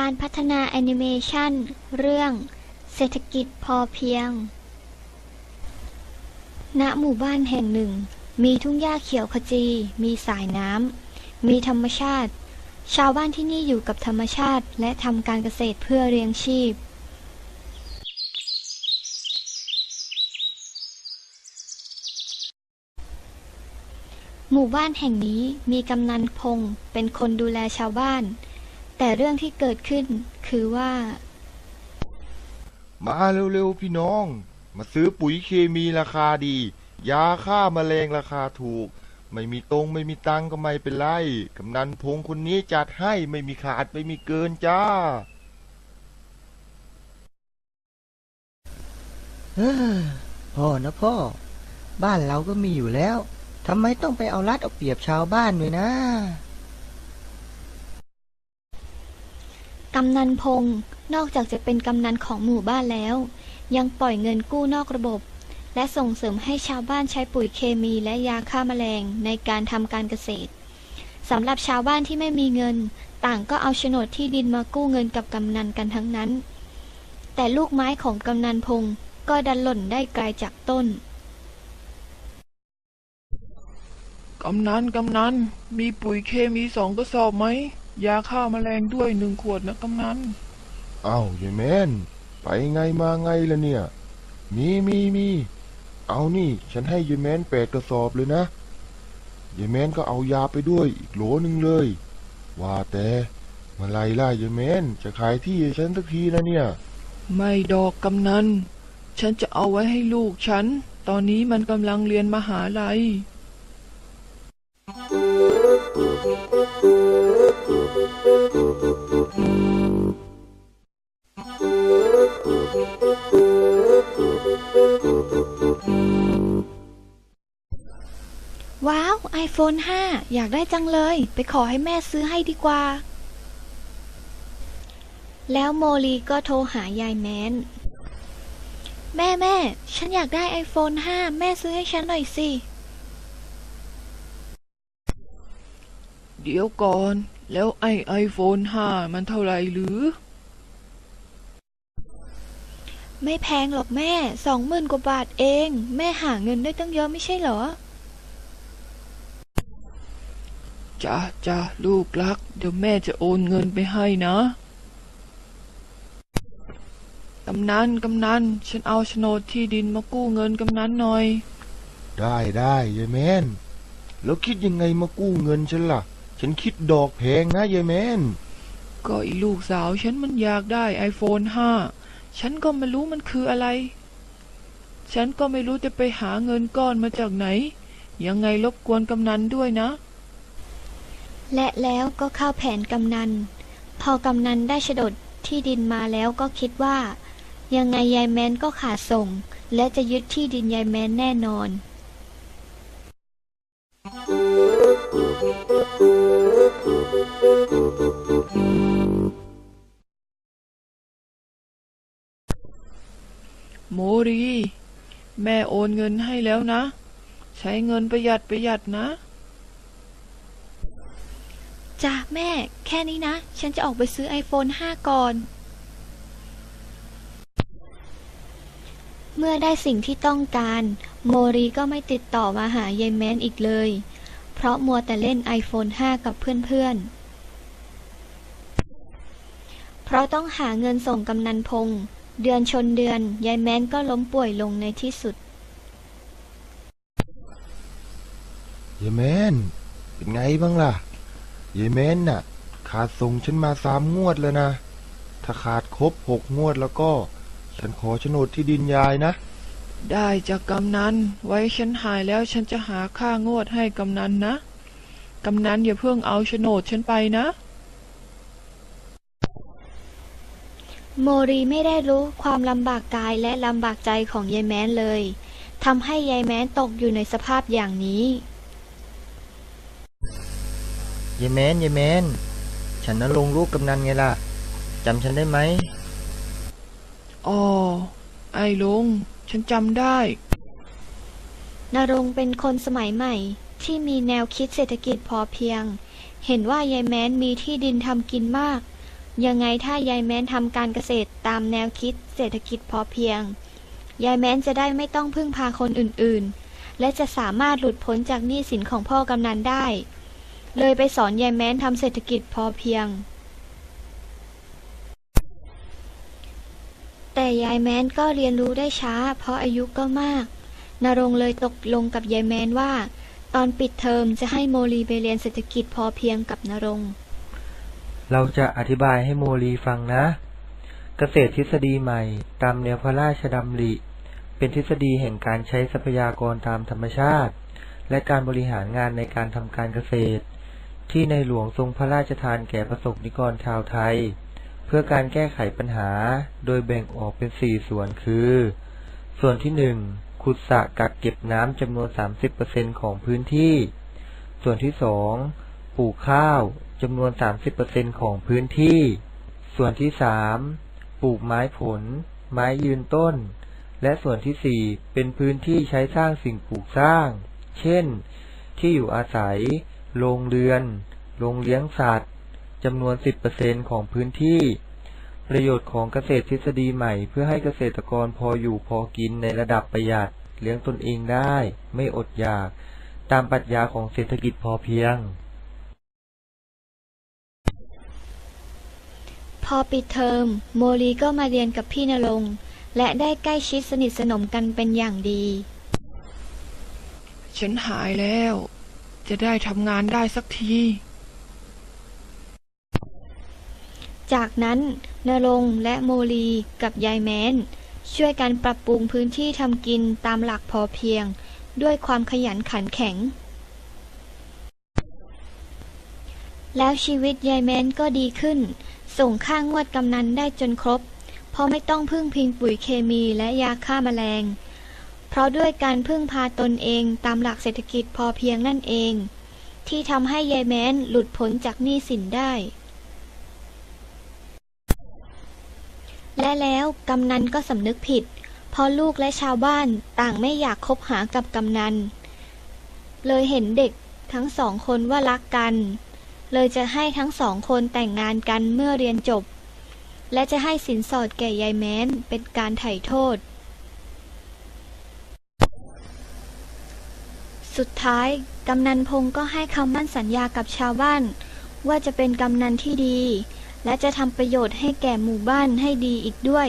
การพัฒนาแอนิเมชันเรื่อง เศรษฐกิจพอเพียง ณ หมู่บ้านแห่งหนึ่ง มีทุ่งหญ้าเขียวขจี มีสายน้ำ มีธรรมชาติ ชาวบ้านที่นี่อยู่กับธรรมชาติและทำการเกษตรเพื่อเลี้ยงชีพหมู่บ้านแห่งนี้มีกำนันพงเป็นคนดูแลชาวบ้าน แต่เรื่องที่เกิดขึ้นคือว่า มาเร็วๆพี่น้อง มาซื้อปุ๋ยเคมีราคาดี ยาฆ่าแมลงราคาถูก ไม่มีตรงไม่มีตังก็ไม่เป็นไรกำนันพงคนนี้จัดให้ไม่มีขาดไม่มีเกินจ้าเออพ่อนะพ่อ บ้านเราก็มีอยู่แล้วทำไมต้องไปเอารัดเอาเปรียบชาวบ้านด้วยนะ กำนันพงศ์นอกจากจะเป็นกำนันของหมู่บ้านแล้ว ยังปล่อยเงินกู้นอกระบบ และส่งเสริมให้ชาวบ้านใช้ปุ๋ยเคมีและยาฆ่าแมลงในการทำการเกษตรสำหรับชาวบ้านที่ไม่มีเงิน ต่างก็เอาโฉนดที่ดินมากู้เงินกับกำนันกันทั้งนั้น แต่ลูกไม้ของกำนันพงศ์ก็ดันหล่นได้ไกลจากต้น กำนันกำนันมีปุ๋ยเคมีสองกระสอบไหม ยาฆ่าแมลงด้วยหนึ่งขวดนะกำนันเอ้าวยายแมนไปไงมาไงล่ะเนี่ย มีมีมี เอานี่ ฉันให้ยายแมนแปดกระสอบเลยนะยายแมนก็เอายาไปด้วยอีกโหลหนึ่งเลย ว่าแต่เมาไรล่ะยายแมนจะขายที่ให้ฉันสักทีนะเนี่ย ไม่ดอกกำนัน ฉันจะเอาไว้ให้ลูกฉัน ตอนนี้มันกำลังเรียนมหาลัย ว้าว iPhone 5 อยากได้จังเลย ไปขอให้แม่ซื้อให้ดีกว่า แล้วโมลีก็โทรหายายแมน แม่แม่ ฉันอยากได้ iPhone 5 แม่ซื้อให้ฉันหน่อยสิ เดี๋ยวก่อน แล้วไอไอโฟน5มันเท่าไหร่หรือ ไม่แพงหรอกแม่สองหมื่นกว่าบาทเอง แม่หาเงินได้ตั้งเยอะไม่ใช่เหรอจ้าจ้าลูกรัก เดี๋ยวแม่จะโอนเงินไปให้นะกำนันกำนันฉันเอาโฉนดที่ดินมากู้เงินกำนันหน่อย ได้ได้ยายแมนแล้วคิดยังไงมากู้เงินฉันล่ะ ฉันคิดดอกแพงนะยายแมน ก็อีลูกสาวฉันมันอยากได้ไอโฟน5ฉันก็ไม่รู้มันคืออะไร ฉันก็ไม่รู้จะไปหาเงินก้อนมาจากไหน ยังไงรบกวนกำนันด้วยนะ และแล้วก็เข้าแผนกำนัน พอกำนันได้โฉนดที่ดินมาแล้วก็คิดว่า ยังไงยายแมนก็ขาดส่ง และจะยึดที่ดินยายแมนแน่นอน โมรี แม่โอนเงินให้แล้วนะ ใช้เงินประหยัดประหยัดนะจ้าแม่ แค่นี้นะ ฉันจะออกไปซื้อ iPhone 5 ก่อน เมื่อได้สิ่งที่ต้องการ โมรีก็ไม่ติดต่อมาหายายแมนอีกเลย เพราะมัวแต่เล่น iPhone 5 กับเพื่อนๆ เพราะต้องหาเงินส่งกำนันพง เดือนชนเดือน ยายแมนก็ล้มป่วยลงในที่สุด ยายแมนเป็นไงบ้างล่ะ ยายแมนน่ะ ขาดส่งฉันมาสามงวดแล้วนะ ถ้าขาดครบหกงวดแล้วก็ ฉันขอโฉนดที่ดินยายนะ ได้จากกำนันไว้ฉันหายแล้วฉันจะหาค่างวดให้กำนันนะ กำนันอย่าเพิ่งเอาโฉนดฉันไปนะ โมรีไม่ได้รู้ความลำบากกายและลำบากใจของยายแม้นเลยทำให้ยายแม้นตกอยู่ในสภาพอย่างนี้ยายแมนยายแมนฉันนั้นลงรูปกำนันไงล่ะจำฉันได้ไหมอ๋อไอ้ลุงฉันจำได้ นรงค์เป็นคนสมัยใหม่ ที่มีแนวคิดเศรษฐกิจพอเพียง เห็นว่ายายแม้นมีที่ดินทำกินมาก ยังไงถ้ายายแม้นทำการเกษตรตามแนวคิดเศรษฐกิจพอเพียง ยายแม้นจะได้ไม่ต้องพึ่งพาคนอื่นๆ และจะสามารถหลุดพ้นจากหนี้สินของพ่อกำนันได้ เลยไปสอนยายแม้นทำเศรษฐกิจพอเพียง แต่ยายแม้นก็เรียนรู้ได้ช้า เพราะอายุก็มาก นรงเลยตกลงกับยายแม้นว่า ตอนปิดเทอมจะให้โมลีไปเรียนเศรษฐกิจพอเพียงกับนรง เราจะอธิบายให้โมลีฟังนะ เกษตรทฤษฎีใหม่ ตามแนวพระราชดำริ เป็นทฤษฎีแห่งการใช้ทรัพยากรตามธรรมชาติ และการบริหารงานในการทำการเกษตร ที่ในหลวงทรงพระราชทานแก่ประสบนิกรชาวไทย เพื่อการแก้ไขปัญหา โดยแบ่งออกเป็นสี่ส่วนคือ ส่วนที่หนึ่งขุดสระกักเก็บน้ำจำนวน 30%ของพื้นที่ ส่วนที่สองปลูกข้าว จำนวน 30%ของพื้นที่ ส่วนที่สามปลูกไม้ผล ไม้ยืนต้น และส่วนที่สี่เป็นพื้นที่ใช้สร้างสิ่งปลูกสร้าง เช่น ที่อยู่อาศัย โรงเรือน โรงเลี้ยงสัตว์จำนวน 10%ของพื้นที่ ประโยชน์ของเกษตรทฤษฎีใหม่ เพื่อให้เกษตรกรพออยู่พอกินในระดับประหยัด เลี้ยงตนเองได้ ไม่อดอยาก ตามปรัชญาของเศรษฐกิจพอเพียง พอปิดเทอม โมลีก็มาเรียนกับพี่นรงค์และได้ใกล้ชิดสนิทสนมกันเป็นอย่างดี ฉันหายแล้ว จะได้ทำงานได้สักที จากนั้นนรงค์และโมลีกับยายแม้นช่วยกันปรับปรุงพื้นที่ทำกินตามหลักพอเพียง ด้วยความขยันขันแข็ง แล้วชีวิตยายแม้นก็ดีขึ้น ส่งค่างวดกำนันได้จนครบ เพราะไม่ต้องพึ่งพิงปุ๋ยเคมีและยาฆ่าแมลง เพราะด้วยการพึ่งพาตนเองตามหลักเศรษฐกิจพอเพียงนั่นเอง ที่ทำให้ยายแม้นหลุดพ้นจากหนี้สินได้ และแล้วกำนันก็สำนึกผิด เพราะลูกและชาวบ้านต่างไม่อยากคบหากับกำนัน เลยเห็นเด็กทั้งสองคนว่ารักกัน เลยจะให้ทั้งสองคนแต่งงานกันเมื่อเรียนจบ และจะให้สินสอดแก่ยายแม้นเป็นการไถ่โทษ สุดท้าย กำนันพงก็ให้คำมั่นสัญญากับชาวบ้าน ว่าจะเป็นกำนันที่ดี และจะทำประโยชน์ให้แก่หมู่บ้านให้ดีอีกด้วย